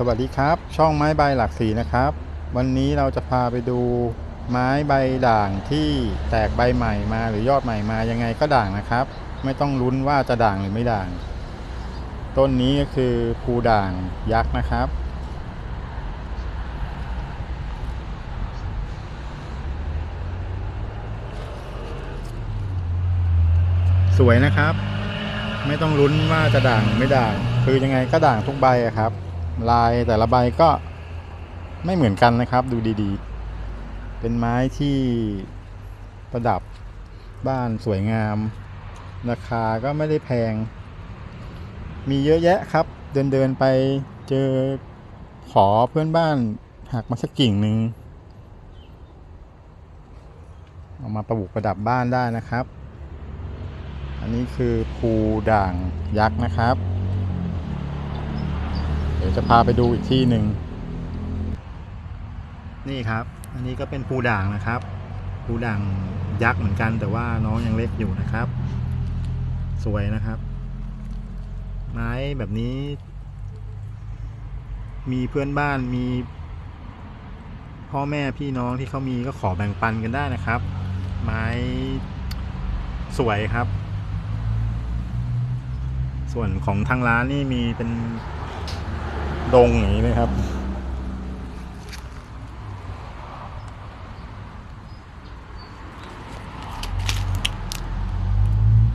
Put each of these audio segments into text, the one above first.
สวัสดีครับ ช่องไม้ใบหลักสีนะครับ วันนี้เราจะพาไปดูไม้ใบด่างที่แตกใบใหม่มาหรือยอดใหม่มายังไงก็ด่างนะครับ ไม่ต้องลุ้นว่าจะด่างหรือไม่ด่าง ต้นนี้ก็คือภูด่างยักษ์นะครับ สวยนะครับ ไม่ต้องลุ้นว่าจะด่างไม่ด่าง คือยังไงก็ด่างทุกใบครับ ลายแต่ละใบก็ไม่เหมือนกันนะครับ ดูดีๆ เป็นไม้ที่ประดับบ้านสวยงาม ราคาก็ไม่ได้แพง มีเยอะแยะครับ เดินเดินๆไปเจอขอเพื่อนบ้านหักมาสักกิ่งหนึ่งเอามาประบุประดับบ้านได้นะครับ อันนี้คือภูด่างยักษ์นะครับ ดี๋ยวจะพาไปดูอีกที่หนึ่งนี่ครับ อันนี้ก็เป็นภูด่างนะครับภูด่างยักษ์เหมือนกัน แต่ว่าน้องยังเล็กอยู่นะครับ สวยนะครับ ไม้แบบนี้ มีเพื่อนบ้านมี พ่อแม่พี่น้องที่เขามีก็ขอแบ่งปันกันได้นะครับ ไม้สวยครับ ส่วนของทางร้านนี่มีเป็น ดงอย่างนี้เลยครับ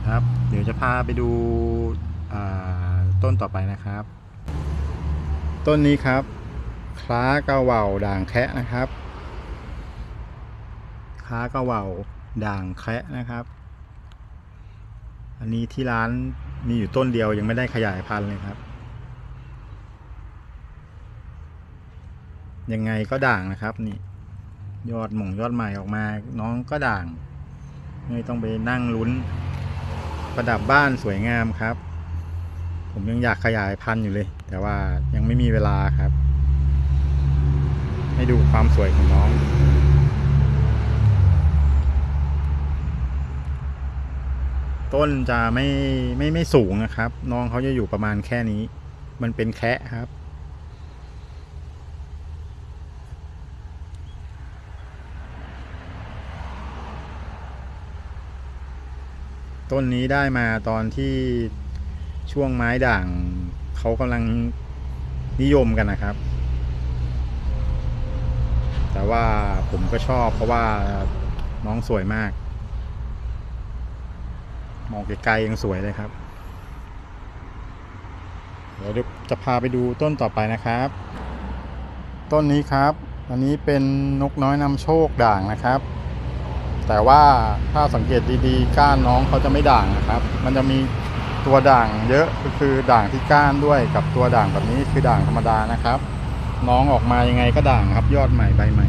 ครับ เดี๋ยวจะพาไปดูต้นต่อไปนะครับ ต้นนี้ครับคล้ากระเหว่าด่างแคะนะครับคล้ากระเหว่าด่างแคะนะครับ อันนี้ที่ร้านมีอยู่ต้นเดียวยังไม่ได้ขยายพันธุ์เลยครับ ยังไงก็ด่างนะครับ นี่ ยอดหม่งยอดใหม่ออกมา น้องก็ด่าง ไม่ต้องไปนั่งลุ้น ประดับบ้านสวยงามครับ ผมยังอยากขยายพันธุ์อยู่เลย แต่ว่ายังไม่มีเวลาครับ ให้ดูความสวยของน้องต้นจะไม่ไม่ไม่สูงนะครับ น้องเขาจะอยู่ประมาณแค่นี้ มันเป็นแคะครับ ต้นนี้ได้มาตอนที่ช่วงไม้ด่างเขากำลังนิยมกันนะครับ แต่ว่าผมก็ชอบเพราะว่าน้องสวยมาก มองไกลๆยังสวยเลยครับ เดี๋ยวจะพาไปดูต้นต่อไปนะครับ ต้นนี้ครับ อันนี้เป็นนกน้อยนำโชคด่างนะครับ แต่ว่าถ้าสังเกตดีๆ ก้านน้องเขาจะไม่ด่างนะครับ มันจะมีตัวด่างเยอะก็คือด่างที่ก้านด้วยกับตัวด่างแบบนี้คือด่างธรรมดานะครับ น้องออกมายังไงก็ด่างครับ ยอดใหม่ใบใหม่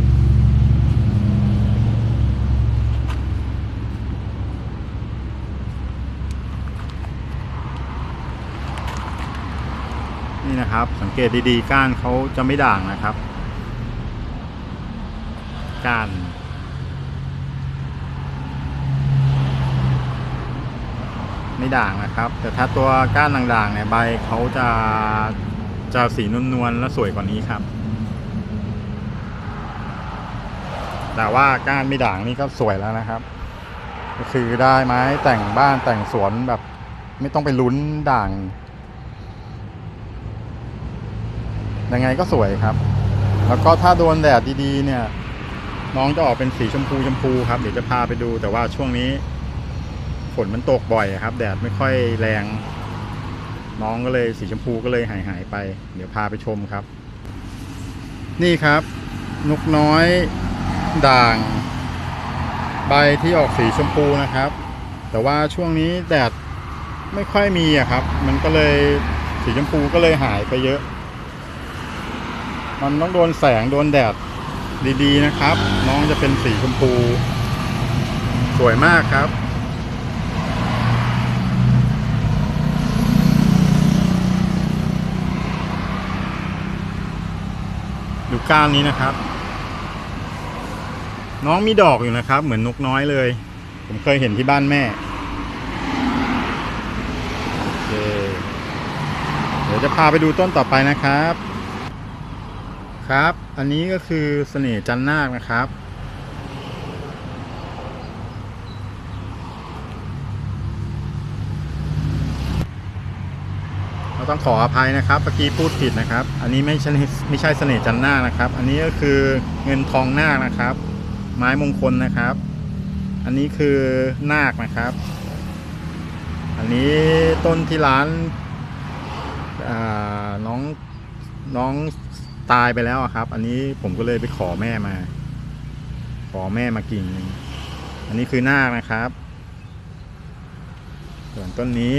นี่นะครับสังเกตดีๆ ก้านเขาจะไม่ด่างนะครับ ก้าน ไม่ด่างนะครับ แต่ถ้าตัวก้านด่างๆเนี่ยใบเขาจะจะสีนวลๆและสวยกว่านี้ครับ แต่ว่าก้านไม่ด่างนี่ก็สวยแล้วนะครับ ก็คือได้ไม้แต่งบ้านแต่งสวนแบบ ไม่ต้องไปลุ้นด่างยังไงก็สวยครับ แล้วก็ถ้าโดนแดดดีๆ เนี่ย น้องจะออกเป็นสีชมพูชมพูครับ เดี๋ยวจะพาไปดูแต่ว่าช่วงนี้ ฝนมันตกบ่อยครับ แดดไม่ค่อยแรง น้องก็เลยสีชมพูก็เลยหายหายไป เดี๋ยวพาไปชมครับ นี่ครับ นกน้อยด่าง ใบที่ออกสีชมพูนะครับ แต่ว่าช่วงนี้แดดไม่ค่อยมีอะครับ มันก็เลยสีชมพูก็เลยหายไปเยอะ มันต้องโดนแสงโดนแดดดีๆนะครับ น้องจะเป็นสีชมพู สวยมากครับ ดูก้านนี้นะครับ น้องมีดอกอยู่นะครับ เหมือนนกน้อยเลย ผมเคยเห็นที่บ้านแม่โอเคเดี๋ยวจะพาไปดูต้นต่อไปนะครับ ครับ อันนี้ก็คือเสน่ห์จันนาคนะครับ เราต้องขออภัยนะครับเมื่อกี้พูดผิดนะครับ อันนี้ไม่ใช่ไม่ใช่เสน่ห์จันนานะครับ อันนี้ก็คือเงินทองนาคนะครับ ไม้มงคลนะครับ อันนี้คือนาคนะครับ อันนี้ต้นที่ร้านน้องน้องตายไปแล้วอะครับ อันนี้ผมก็เลยไปขอแม่มา ขอแม่มากิ่งหนึ่งอันนี้คือนาคนะครับ ส่วนต้นนี้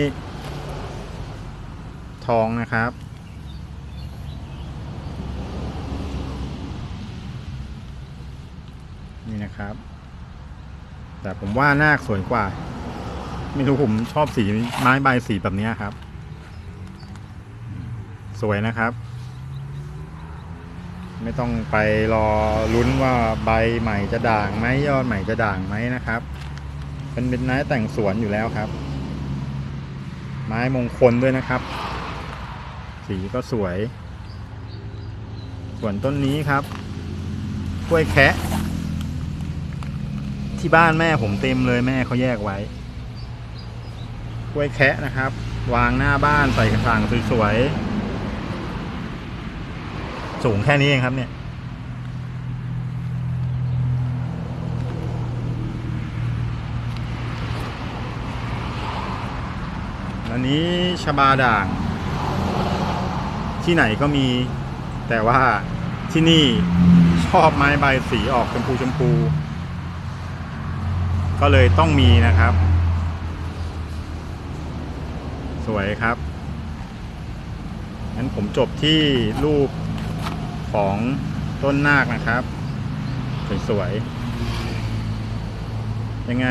ทองนะครับ นี่นะครับ แต่ผมว่านาคสวยกว่า ไม่รู้ผมชอบสีไม้ใบสีแบบนี้ครับ สวยนะครับ ไม่ต้องไปรอลุ้นว่าใบใหม่จะด่างไหมยอดใหม่จะด่างไหมนะครับ เป็นเป็นไม้แต่งสวนอยู่แล้วครับไม้มงคลด้วยนะครับ สีก็สวย ส่วนต้นนี้ครับกล้วยแคะที่บ้านแม่ผมเต็มเลยแม่เขาแยกไว้กล้วยแคะนะครับ วางหน้าบ้านใส่กระถางสวยๆสูงแค่นี้เองครับเนี่ยอันนี้ชบาด่าง ที่ไหนก็มี แต่ว่าที่นี่ชอบไม้ใบสีออกชมพูชมพู ก็เลยต้องมีนะครับ สวยครับงั้นผมจบที่รูปของต้นนาคนะครับ สวยๆ ยังไง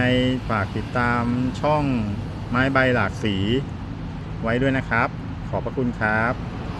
ฝากติดตามช่องไม้ใบหลากสีไว้ด้วยนะครับ ขอบพระคุณครับ